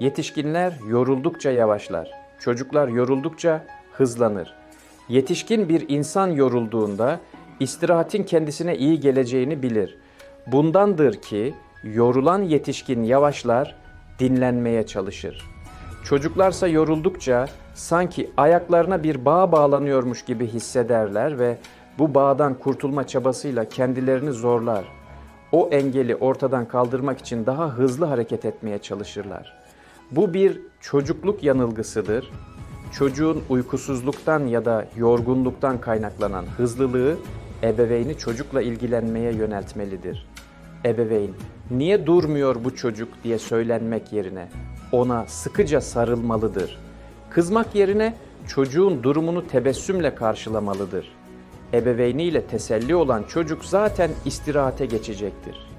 Yetişkinler yoruldukça yavaşlar. Çocuklar yoruldukça hızlanır. Yetişkin bir insan yorulduğunda istirahatin kendisine iyi geleceğini bilir. Bundandır ki yorulan yetişkin yavaşlar, dinlenmeye çalışır. Çocuklarsa yoruldukça sanki ayaklarına bir bağ bağlanıyormuş gibi hissederler ve bu bağdan kurtulma çabasıyla kendilerini zorlar. O engeli ortadan kaldırmak için daha hızlı hareket etmeye çalışırlar. Bu bir çocukluk yanılgısıdır. Çocuğun uykusuzluktan ya da yorgunluktan kaynaklanan hızlılığı ebeveyni çocukla ilgilenmeye yöneltmelidir. Ebeveyn, niye durmuyor bu çocuk diye söylenmek yerine ona sıkıca sarılmalıdır. Kızmak yerine çocuğun durumunu tebessümle karşılamalıdır. Ebeveyniyle teselli olan çocuk zaten istirahate geçecektir.